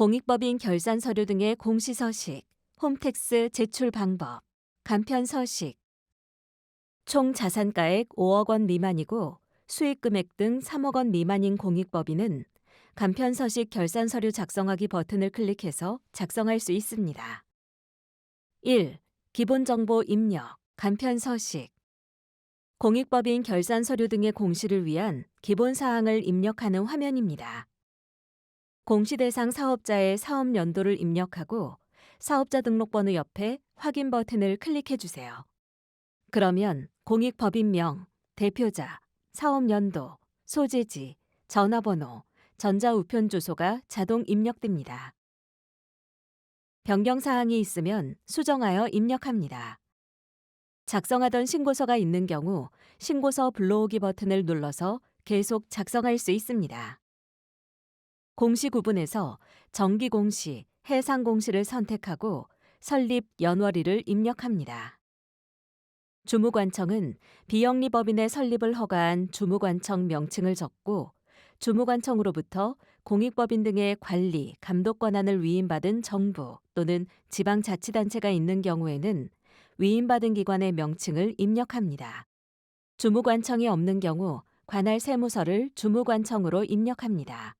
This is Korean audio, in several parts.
공익법인 결산 서류 등의 공시 서식, 홈택스 제출 방법, 간편 서식, 총 자산가액 5억 원 미만이고 수익 금액 등 3억 원 미만인 공익법인은 간편 서식 결산 서류 작성하기 버튼을 클릭해서 작성할 수 있습니다. 1. 기본 정보 입력, 간편 서식 공익법인 결산 서류 등의 공시를 위한 기본 사항을 입력하는 화면입니다. 공시 대상 사업자의 사업 연도를 입력하고 사업자 등록번호 옆에 확인 버튼을 클릭해 주세요. 그러면 공익법인명, 대표자, 사업 연도, 소재지, 전화번호, 전자우편 주소가 자동 입력됩니다. 변경 사항이 있으면 수정하여 입력합니다. 작성하던 신고서가 있는 경우 신고서 불러오기 버튼을 눌러서 계속 작성할 수 있습니다. 공시 구분에서 정기 공시, 해상 공시를 선택하고 설립 연월일을 입력합니다. 주무관청은 비영리법인의 설립을 허가한 주무관청 명칭을 적고 주무관청으로부터 공익법인 등의 관리, 감독 권한을 위임받은 정부 또는 지방자치단체가 있는 경우에는 위임받은 기관의 명칭을 입력합니다. 주무관청이 없는 경우 관할 세무서를 주무관청으로 입력합니다.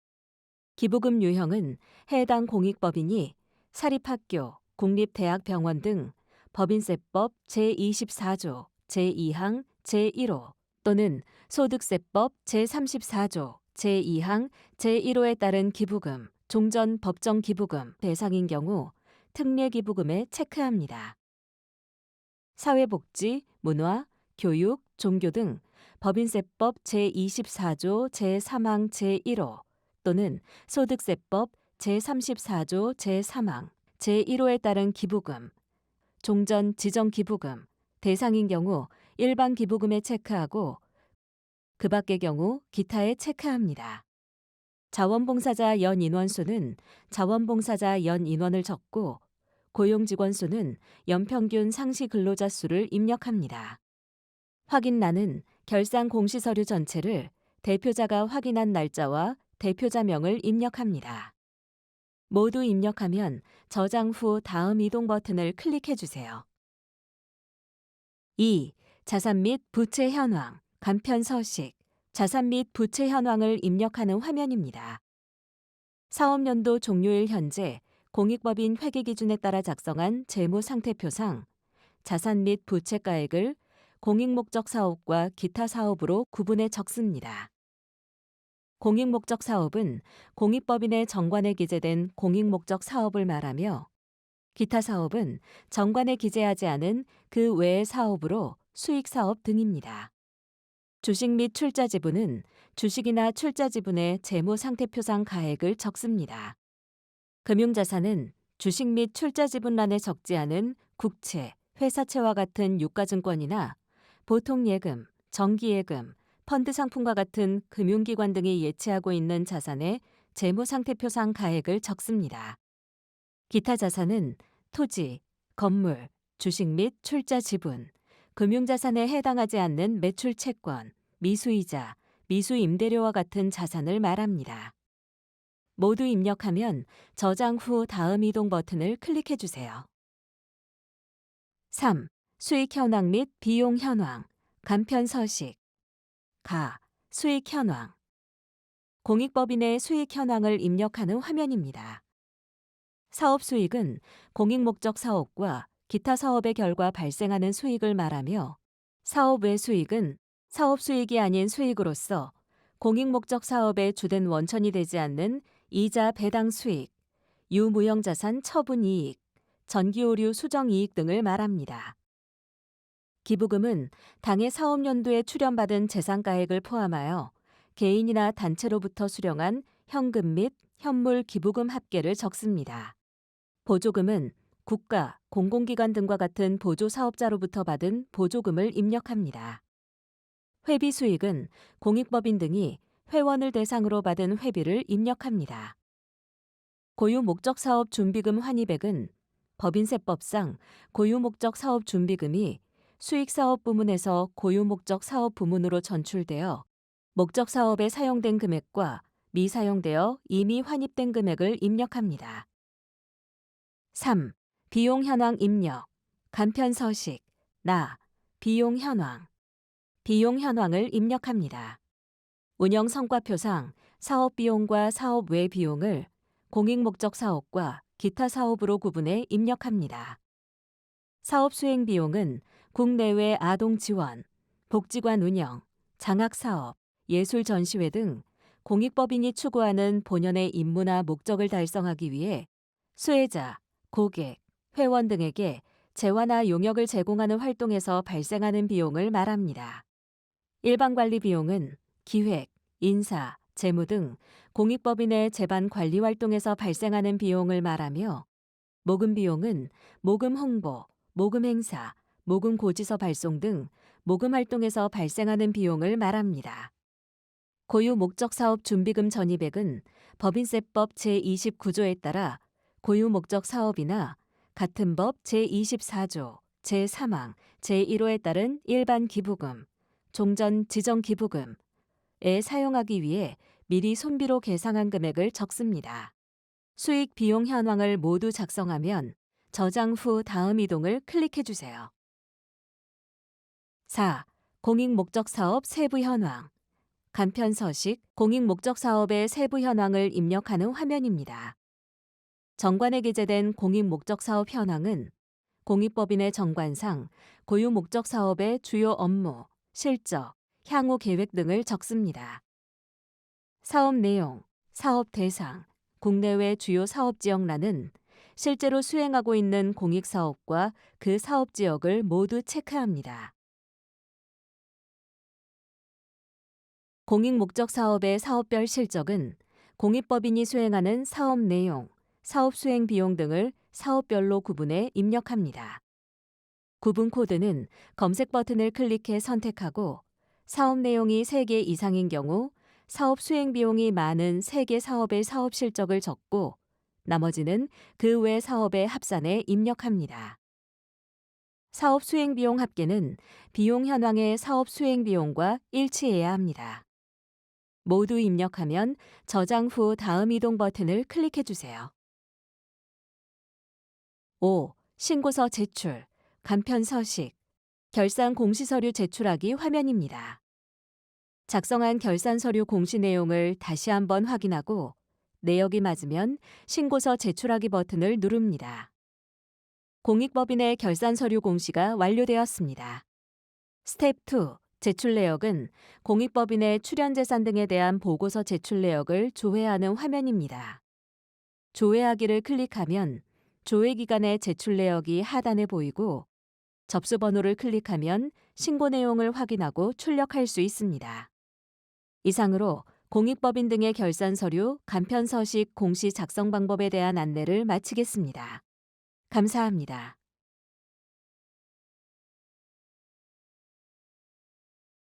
기부금 유형은 해당 공익법인이 사립학교, 국립대학병원 등 법인세법 제24조 제2항 제1호 또는 소득세법 제34조 제2항 제1호에 따른 기부금, 종전 법정 기부금 대상인 경우 특례 기부금에 체크합니다. 사회복지, 문화, 교육, 종교 등 법인세법 제24조 제3항 제1호 또는 소득세법 제34조 제3항 제1호에 따른 기부금, 종전 지정 기부금, 대상인 경우 일반 기부금에 체크하고 그 밖의 경우 기타에 체크합니다. 자원봉사자 연 인원수는 자원봉사자 연 인원을 적고 고용 직원 수는 연평균 상시 근로자 수를 입력합니다. 확인란은 결산 공시 서류 전체를 대표자가 확인한 날짜와 대표자명을 입력합니다. 모두 입력하면 저장 후 다음 이동 버튼을 클릭해 주세요. 2. 자산 및 부채 현황, 간편 서식, 자산 및 부채 현황을 입력하는 화면입니다. 사업연도 종료일 현재 공익법인 회계 기준에 따라 작성한 재무 상태표상 자산 및 부채가액을 공익 목적 사업과 기타 사업으로 구분해 적습니다. 공익목적 사업은 공익법인의 정관에 기재된 공익목적 사업을 말하며 기타 사업은 정관에 기재하지 않은 그 외의 사업으로 수익 사업 등입니다. 주식 및 출자 지분은 주식이나 출자 지분의 재무 상태표상 가액을 적습니다. 금융자산은 주식 및 출자 지분란에 적지 않은 국채, 회사채와 같은 유가증권이나 보통 예금, 정기예금, 펀드 상품과 같은 금융기관 등이 예치하고 있는 자산의 재무상태표상 가액을 적습니다. 기타 자산은 토지, 건물, 주식 및 출자 지분, 금융자산에 해당하지 않는 매출 채권, 미수이자, 미수임대료와 같은 자산을 말합니다. 모두 입력하면 저장 후 다음 이동 버튼을 클릭해 주세요. 3. 수익 현황 및 비용 현황, 간편 서식 가, 수익 현황. 공익법인의 수익 현황을 입력하는 화면입니다. 사업 수익은 공익 목적 사업과 기타 사업의 결과 발생하는 수익을 말하며 사업 외 수익은 사업 수익이 아닌 수익으로서 공익 목적 사업의 주된 원천이 되지 않는 이자 배당 수익, 유무형 자산 처분 이익, 전기오류 수정 이익 등을 말합니다. 기부금은 당해 사업연도에 출연받은 재산가액을 포함하여 개인이나 단체로부터 수령한 현금 및 현물 기부금 합계를 적습니다. 보조금은 국가, 공공기관 등과 같은 보조 사업자로부터 받은 보조금을 입력합니다. 회비 수익은 공익법인 등이 회원을 대상으로 받은 회비를 입력합니다. 고유 목적 사업 준비금 환입액은 법인세법상 고유 목적 사업 준비금이 수익 사업 부문에서 고유 목적 사업 부문으로 전출되어 목적 사업에 사용된 금액과 미사용되어 이미 환입된 금액을 입력합니다. 3. 비용 현황 입력. 간편 서식. 나. 비용 현황. 비용 현황을 입력합니다. 운영 성과표상 사업 비용과 사업 외 비용을 공익 목적 사업과 기타 사업으로 구분해 입력합니다. 사업 수행 비용은 국내외 아동 지원, 복지관 운영, 장학 사업, 예술 전시회 등 공익법인이 추구하는 본연의 임무나 목적을 달성하기 위해 수혜자, 고객, 회원 등에게 재화나 용역을 제공하는 활동에서 발생하는 비용을 말합니다. 일반 관리 비용은 기획, 인사, 재무 등 공익법인의 재반 관리 활동에서 발생하는 비용을 말하며 모금 비용은 모금 홍보, 모금 행사, 모금 고지서 발송 등 모금 활동에서 발생하는 비용을 말합니다. 고유 목적 사업 준비금 전입액은 법인세법 제29조에 따라 고유 목적 사업이나 같은 법 제24조, 제3항, 제1호에 따른 일반 기부금, 종전 지정 기부금 에 사용하기 위해 미리 손비로 계상한 금액을 적습니다. 수익 비용 현황을 모두 작성하면 저장 후 다음 이동을 클릭해 주세요. 4. 공익 목적 사업 세부 현황. 간편 서식 공익 목적 사업의 세부 현황을 입력하는 화면입니다. 정관에 게재된 공익 목적 사업 현황은 공익법인의 정관상 고유 목적 사업의 주요 업무, 실적, 향후 계획 등을 적습니다. 사업 내용, 사업 대상, 국내외 주요 사업 지역란은 실제로 수행하고 있는 공익 사업과 그 사업 지역을 모두 체크합니다. 공익 목적 사업의 사업별 실적은 공익법인이 수행하는 사업 내용, 사업 수행 비용 등을 사업별로 구분해 입력합니다. 구분 코드는 검색 버튼을 클릭해 선택하고 사업 내용이 3개 이상인 경우 사업 수행 비용이 많은 3개 사업의 사업 실적을 적고 나머지는 그 외 사업의 합산에 입력합니다. 사업 수행 비용 합계는 비용 현황의 사업 수행 비용과 일치해야 합니다. 모두 입력하면 저장 후 다음 이동 버튼을 클릭해 주세요. 5. 신고서 제출, 간편 서식, 결산 공시 서류 제출하기 화면입니다. 작성한 결산 서류 공시 내용을 다시 한번 확인하고 내역이 맞으면 신고서 제출하기 버튼을 누릅니다. 공익법인의 결산 서류 공시가 완료되었습니다. 스텝 2. 제출 내역은 공익법인의 출연재산 등에 대한 보고서 제출 내역을 조회하는 화면입니다. 조회하기를 클릭하면 조회 기간의 제출 내역이 하단에 보이고 접수 번호를 클릭하면 신고 내용을 확인하고 출력할 수 있습니다. 이상으로 공익법인 등의 결산 서류 간편 서식 공시 작성 방법에 대한 안내를 마치겠습니다. 감사합니다.